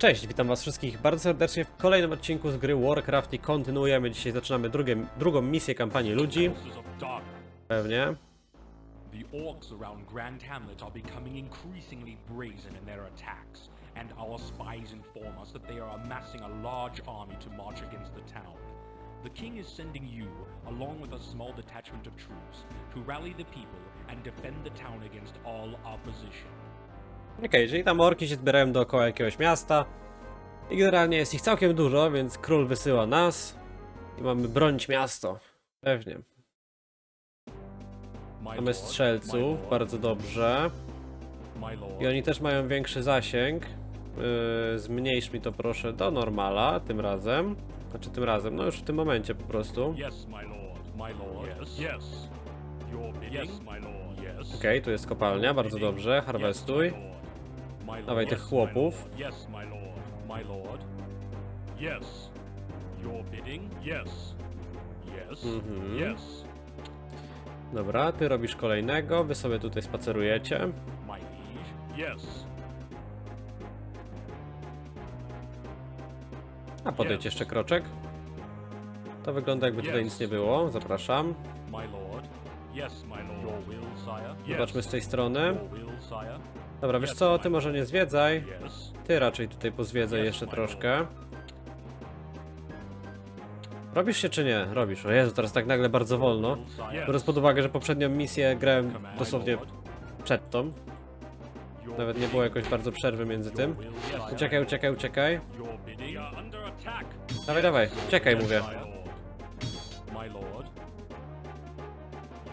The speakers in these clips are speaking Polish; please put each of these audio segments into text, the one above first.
Cześć, witam was wszystkich bardzo serdecznie w kolejnym odcinku z gry Warcraft i kontynuujemy. Dzisiaj zaczynamy drugie, drugą misję kampanii ludzi. Pewnie. The orcs around Grand Hamlet are becoming increasingly brazen in their attacks, and our spies inform us that they are amassing a large army to march against the town. The king is sending you, along with a small detachment of troops, to rally the people and defend the town against all opposition. Okej, czyli tam orki się zbierają dookoła jakiegoś miasta. I generalnie jest ich całkiem dużo, więc król wysyła nas. I mamy bronić miasto. Pewnie. My Mamy strzelców, bardzo dobrze. I oni też mają większy zasięg. Yy, zmniejsz mi to proszę do normala tym razem. Znaczy tym razem, no już w tym momencie po prostu. Okej, tu jest kopalnia, bardzo dobrze. Harwestuj. Dawaj tych chłopów. Yes, my lord. My lord. Yes. Your bidding? Yes. Yes. Mhm. Yes. Dobra, ty robisz kolejnego, wy sobie tutaj spacerujecie. My liege? Yes. A podejdź jeszcze kroczek. To wygląda jakby tutaj nic nie było, zapraszam. My lord. Zobaczmy z tej strony. Dobra, wiesz co, ty może nie zwiedzaj. Ty raczej tutaj pozwiedzaj jeszcze troszkę. Robisz się czy nie? Robisz. O Jezu, teraz tak nagle bardzo wolno. Biorąc pod uwagę, że poprzednią misję grałem dosłownie przed tą. Nawet nie było jakoś bardzo przerwy między tym. Uciekaj, uciekaj, uciekaj. Dawaj, dawaj, uciekaj mówię.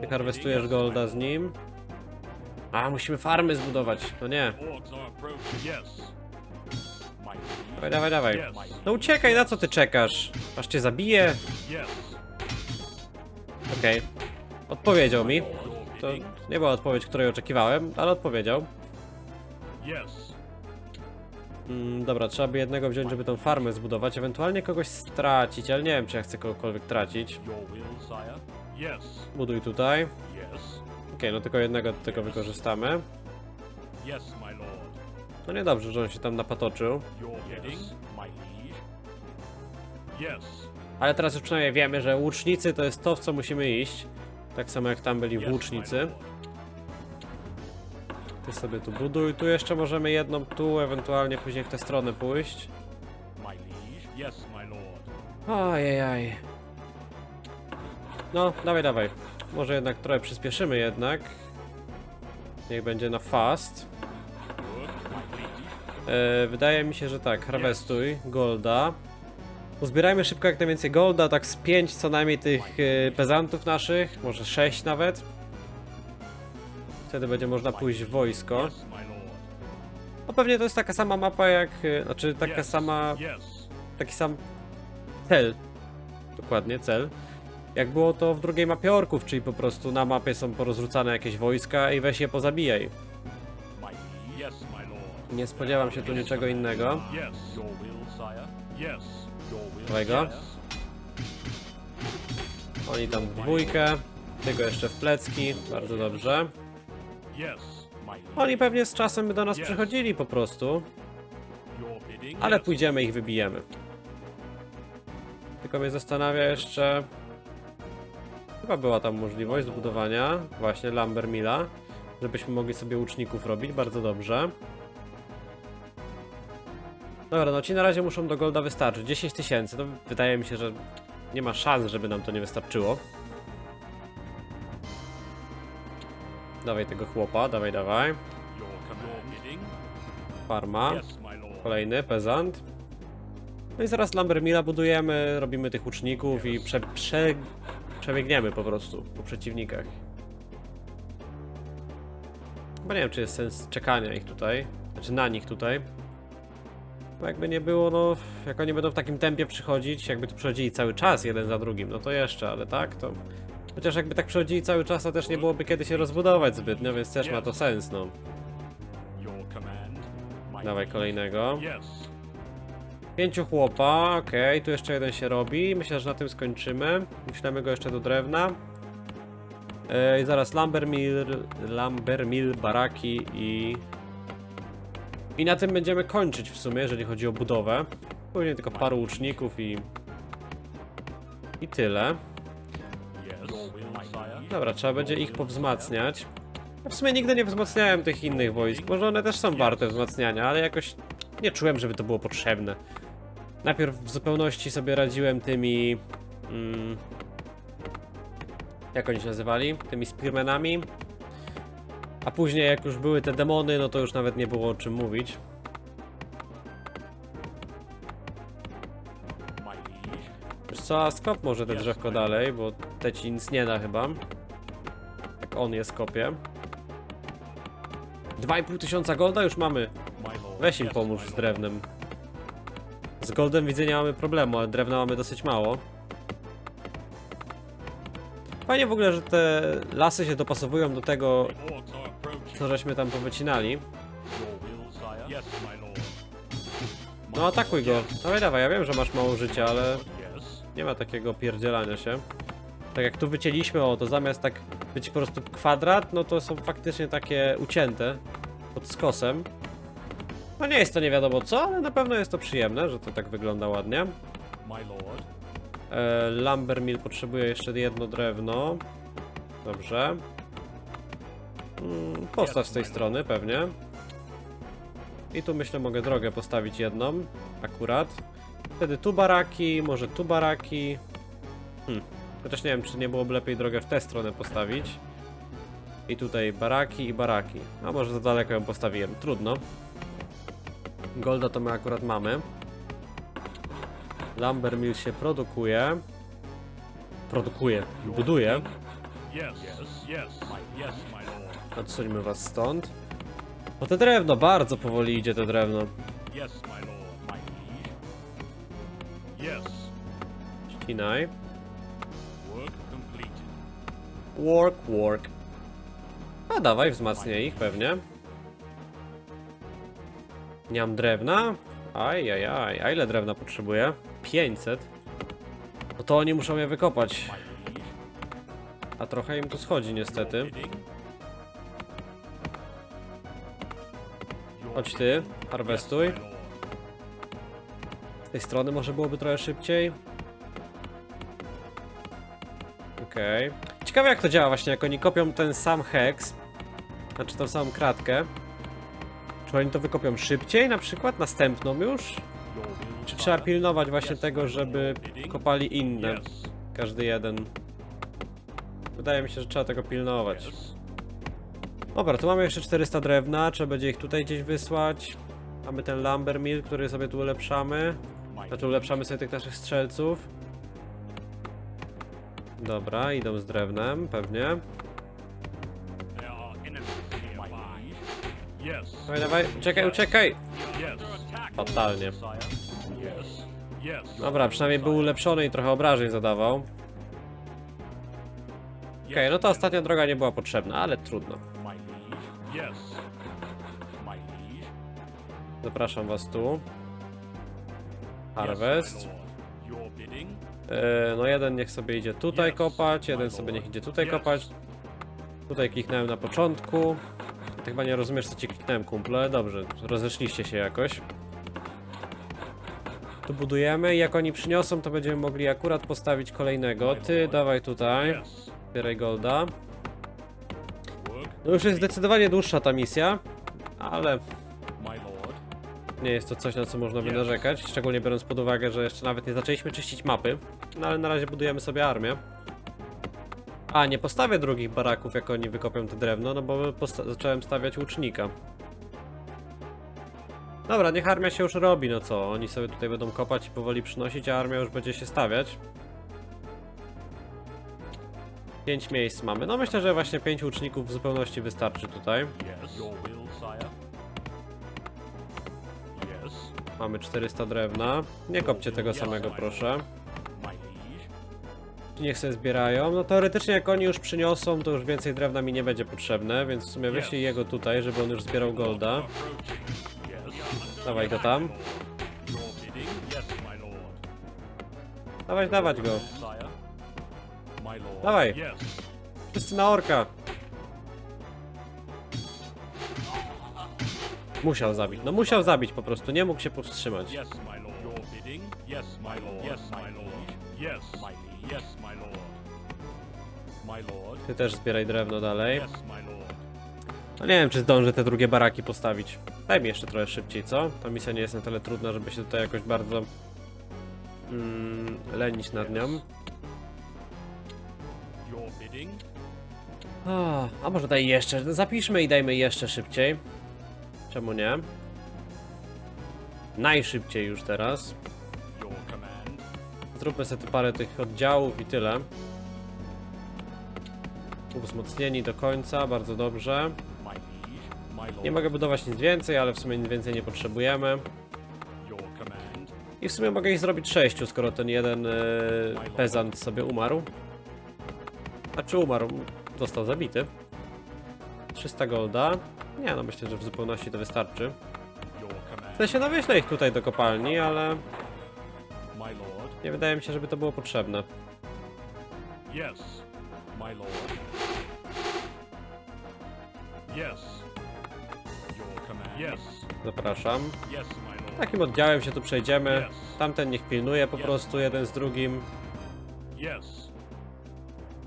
Ty harwestujesz golda z nim. A, musimy farmy zbudować. No nie. Dawaj, dawaj, dawaj. No uciekaj, na co ty czekasz? Aż cię zabije? Okej. Odpowiedział mi. To nie była odpowiedź, której oczekiwałem, ale odpowiedział. Mm, dobra, trzeba by jednego wziąć, żeby tą farmę zbudować, ewentualnie kogoś stracić, ale nie wiem, czy ja chcę kogokolwiek tracić. Yes. Buduj tutaj. Yes. Okej, no tylko jednego do tego wykorzystamy. Yes, my lord. No niedobrze, że on się tam napatoczył. Your bidding? My liege? Yes. Ale teraz już przynajmniej wiemy, że łucznicy to jest to, w co musimy iść. Tak samo jak tam byli Yes, my lord. Ty sobie tu buduj, tu jeszcze możemy jedną tu, ewentualnie później w tę stronę pójść. My liege? Yes, my lord. Ojejaj. No, dawaj, dawaj. Może jednak trochę przyspieszymy jednak. Niech będzie na fast. E, wydaje mi się, że tak, harwestuj, golda. Uzbierajmy szybko jak najwięcej golda, tak z 5 co najmniej tych e, pezantów naszych, może 6 nawet. Wtedy będzie można pójść w wojsko. Lord. No pewnie to jest taka sama mapa jak, e, znaczy taka sama, taki sam cel. Dokładnie, cel. Jak było to w drugiej mapie orków, czyli po prostu na mapie są porozrzucane jakieś wojska i weź je pozabijaj. Nie spodziewam się tu niczego innego. Yes. Your will, sire? Yes. Your will. Dawaj go. Yes. Oni tam w dwójkę, tego jeszcze w plecki, bardzo dobrze. Oni pewnie z czasem by do nas przychodzili po prostu, ale pójdziemy ich wybijemy. Tylko mnie zastanawia jeszcze... Chyba była tam możliwość zbudowania właśnie Lambermilla, żebyśmy mogli sobie łuczników robić, bardzo dobrze. Dobra, no ci na razie muszą do Golda wystarczyć, 10 tysięcy, to wydaje mi się, że nie ma szans, żeby nam to nie wystarczyło. Dawaj tego chłopa, dawaj, dawaj. Farma. Kolejny pezant. No i zaraz Lambermilla budujemy, robimy tych łuczników i prze, prze, przebiegniemy po prostu po przeciwnikach. Chyba nie wiem, czy jest sens czekania ich tutaj, znaczy na nich tutaj. Bo jakby nie było, no, jak oni będą w takim tempie przychodzić, jakby tu przychodzili cały czas jeden za drugim, no to jeszcze, ale tak, to... Chociaż jakby tak przychodzili cały czas, to też nie byłoby kiedy się rozbudować zbytnio, więc też ma to sens, no. Dawaj kolejnego. Pięciu chłopa, okej, tu jeszcze jeden się robi. Myślę, że na tym skończymy. Wyślemy go jeszcze do drewna. I zaraz Lambermill, Lambermill, baraki i I na tym będziemy kończyć w sumie, jeżeli chodzi o budowę. Później tylko paru łuczników i... I tyle. Dobra, trzeba będzie ich powzmacniać. Ja w sumie nigdy nie wzmacniałem tych innych wojsk. Może one też są warte wzmacniania, ale jakoś nie czułem, żeby to było potrzebne. Najpierw w zupełności sobie radziłem tymi... Mm, jak oni się nazywali? Tymi spearmanami. A później jak już były te demony, no to już nawet nie było o czym mówić. Wiesz co, a skop może te drzewko dalej, bo te ci nic nie da chyba. Jak on je skopie. 2,5 tysiąca golda już mamy. Weź im pomóż z drewnem. Z goldem widzę nie mamy problemu, ale drewna mamy dosyć mało. Fajnie w ogóle, że te lasy się dopasowują do tego, co żeśmy tam powycinali. No atakuj go. Dawaj, dawaj, ja wiem, że masz mało życia, ale nie ma takiego pierdzielania się. Tak jak tu wycięliśmy, o, to zamiast tak być po prostu kwadrat, no to są faktycznie takie ucięte pod skosem. No nie jest to nie wiadomo co, ale na pewno jest to przyjemne, że to tak wygląda ładnie. My lord. E, Lumbermill potrzebuje jeszcze jedno drewno. Dobrze. Mm, postaw z tej strony pewnie. I tu myślę mogę drogę postawić jedną, akurat. Wtedy tu baraki, może tu baraki. Hmm. Chociaż nie wiem, czy nie byłoby lepiej drogę w tę stronę postawić. I tutaj baraki i baraki. A może za daleko ją postawiłem. Trudno. Golda to my akurat mamy. Lumbermill się produkuje. Produkuje. Buduje. Odsuńmy was stąd. No te drewno, bardzo powoli idzie to drewno. Ścinaj. Work, work. A dawaj, wzmacniaj ich pewnie. Nie mam drewna? Aj, aj, aj. A ile drewna potrzebuję? 500. No to oni muszą je wykopać. A trochę im tu schodzi niestety. Chodź ty, harwestuj. Z tej strony może byłoby trochę szybciej. Okej. Ciekawe jak to działa właśnie, jak oni kopią ten sam hex. Znaczy tą samą kratkę. Czy oni to wykopią szybciej na przykład? Następną już? Czy trzeba pilnować właśnie tego, żeby kopali inne? Każdy jeden. Wydaje mi się, że trzeba tego pilnować. Dobra, tu mamy jeszcze 400 drewna, trzeba będzie ich tutaj gdzieś wysłać. Mamy ten lumber mill, który sobie tu ulepszamy. My Znaczy ulepszamy sobie tych naszych strzelców. Dobra, idą z drewnem, pewnie. Dawaj, dawaj, uciekaj, uciekaj! Fatalnie. Dobra, przynajmniej był ulepszony i trochę obrażeń zadawał. Okej, no to ostatnia droga nie była potrzebna, ale trudno. Zapraszam was tu. Harvest. E, no jeden niech sobie idzie tutaj kopać, jeden sobie niech idzie tutaj kopać. Tutaj kliknąłem na początku. Ty chyba nie rozumiesz co ci kliknąłem kumple. Dobrze, rozeszliście się jakoś. Tu budujemy i jak oni przyniosą to będziemy mogli akurat postawić kolejnego. Ty dawaj tutaj, zbieraj golda. No już jest zdecydowanie dłuższa ta misja, ale nie jest to coś na co można by narzekać, szczególnie biorąc pod uwagę, że jeszcze nawet nie zaczęliśmy czyścić mapy. No ale na razie budujemy sobie armię. A, nie postawię drugich baraków, jak oni wykopią te drewno, no bo posta- zacząłem stawiać łucznika. Dobra, niech armia się już robi, no co? Oni sobie tutaj będą kopać i powoli przynosić, a armia już będzie się stawiać. Pięć miejsc mamy. No myślę, że właśnie pięć łuczników w zupełności wystarczy tutaj. Mamy 400 drewna. Nie kopcie tego samego, proszę. Niech sobie zbierają. No teoretycznie jak oni już przyniosą, to już więcej drewna mi nie będzie potrzebne, więc w sumie wyślij jego tutaj, żeby on już zbierał golda. Dawaj go tam. Lord. Dawać, go. Lord. Dawaj. Wszyscy na orka. Musiał zabić. No musiał zabić po prostu, nie mógł się powstrzymać. Yes, my lord. Your bidding? Yes, my lord. Yes, my lord. Yes, my liege. Yes, my lord. My lord. Ty też zbieraj drewno dalej. Yes, my lord. No nie wiem, czy zdążę te drugie baraki postawić. Daj mi jeszcze trochę szybciej, co? Ta misja nie jest na tyle trudna, żeby się tutaj jakoś bardzo mm, lenić nad nią. O, a może daj jeszcze, zapiszmy i dajmy jeszcze szybciej. Czemu nie? Najszybciej już teraz. Zróbmy sobie parę tych oddziałów i tyle. Wzmocnieni do końca, bardzo dobrze. Nie mogę budować nic więcej, ale w sumie nic więcej nie potrzebujemy. I w sumie mogę ich zrobić sześciu, skoro ten jeden e, pezant sobie umarł. A czy umarł? Został zabity. 300 golda. Nie no, myślę, że w zupełności to wystarczy. Command? sensie, no wyślę ich tutaj do kopalni, ale? Nie wydaje mi się, żeby to było potrzebne. Yes, my lord. Yes. Your command? Yes. Zapraszam. Yes, my lord. Takim oddziałem się tu przejdziemy. Yes. Tamten niech pilnuje po prostu jeden z drugim. Yes.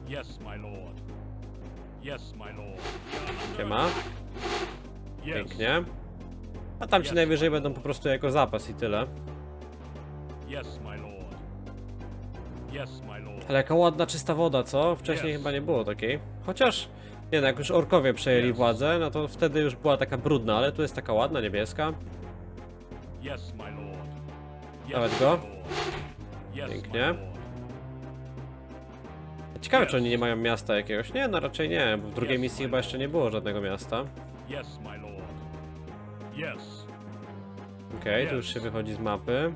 Yes, my lord. Yes, my lord. Siema. Yes. Pięknie. A tam ci najwyżej będą po prostu jako zapas i tyle. Yes, my lord. Ale jaka ładna, czysta woda, co? Wcześniej chyba nie było takiej. Chociaż, nie no, jak już orkowie przejęli władzę, no to wtedy już była taka brudna, ale tu jest taka ładna, niebieska. Yes, my lord. Yes, Nawet go. Pięknie. Ciekawe, czy oni nie mają miasta jakiegoś. Nie, no raczej nie, bo w drugiej misji chyba jeszcze nie było żadnego miasta. Okej, tu Yes. już się wychodzi z mapy.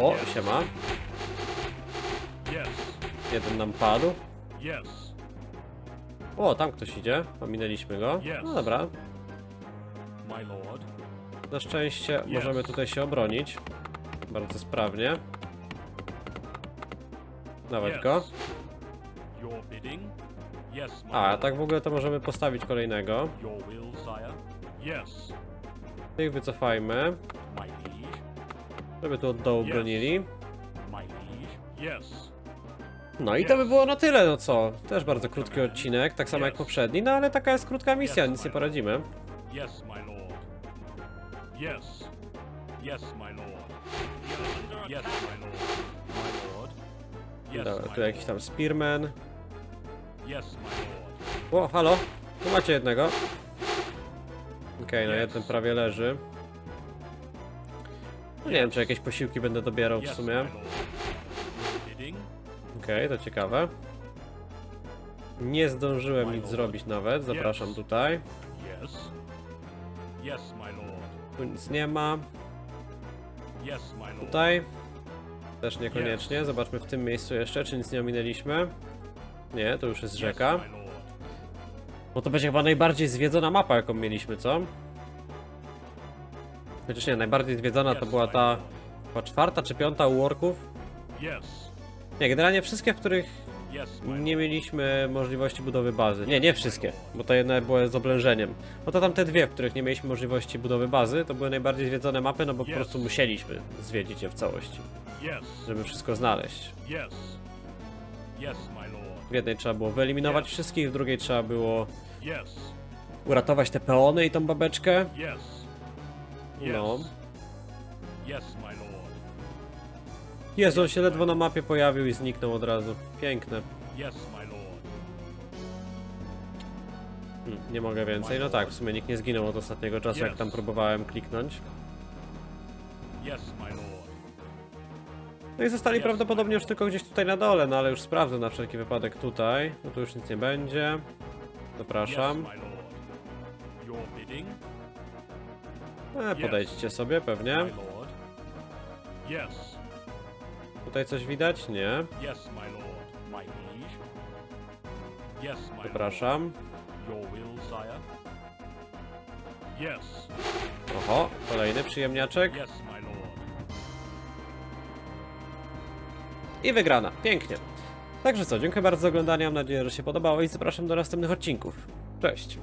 O, yes. siema. Jeden nam padł. Yes. O, tam ktoś idzie. Ominęliśmy go. No dobra. My lord. Na szczęście Yes. możemy tutaj się obronić. Bardzo sprawnie. Yes. go. Yes, A, tak w ogóle to możemy postawić kolejnego. Will? Yes. Tych wycofajmy, żeby tu od dołu Yes. bronili. Yes. No i to by było na tyle, no co? Też bardzo krótki odcinek, tak samo jak poprzedni, no ale taka jest krótka misja, nic nie my poradzimy. Yes, my lord. Yes. Yes, my lord. Yes, my lord. My lord. Yes, Dobra, tu jakiś tam spearman. Yes, my lord. O, halo, tu macie jednego. Okej, no Yes. jeden prawie leży. No nie wiem, czy jakieś posiłki będę dobierał w sumie. Okej, to ciekawe. Nie zdążyłem nic zrobić nawet, zapraszam tutaj. Yes. Yes, my lord. Tu nic nie ma. Yes, my lord. Tutaj też niekoniecznie. Zobaczmy w tym miejscu jeszcze, czy nic nie ominęliśmy. Nie, to już jest rzeka. Bo to będzie chyba najbardziej zwiedzona mapa, jaką mieliśmy, co? Chociaż nie, najbardziej zwiedzona to była ta chyba czwarta czy piąta u orków. Yes. Nie, generalnie wszystkie, w których nie mieliśmy możliwości budowy bazy. Nie, nie wszystkie, bo to jedne były z oblężeniem. Bo to tam te dwie, w których nie mieliśmy możliwości budowy bazy, to były najbardziej zwiedzone mapy, no bo po prostu musieliśmy zwiedzić je w całości, żeby wszystko znaleźć. W jednej trzeba było wyeliminować wszystkich, w drugiej trzeba było uratować te peony i tą babeczkę. No. Yes, my lord. Jezu, on się ledwo na mapie pojawił i zniknął od razu. Piękne. Hmm, nie mogę więcej. No tak, w sumie nikt nie zginął od ostatniego czasu, jak tam próbowałem kliknąć. No i zostali prawdopodobnie już tylko gdzieś tutaj na dole, no ale już sprawdzę na wszelki wypadek tutaj. No tu już nic nie będzie. Zapraszam. E, podejdźcie sobie pewnie. Yes. Tutaj coś widać? Nie. Yes, my lord. My liege? Yes, my Zapraszam. lord. Your will, sire? Yes. Oho, kolejny przyjemniaczek. Yes, my lord. I wygrana. Pięknie. Także co, dziękuję bardzo za oglądanie, mam nadzieję, że się podobało i zapraszam do następnych odcinków. Cześć.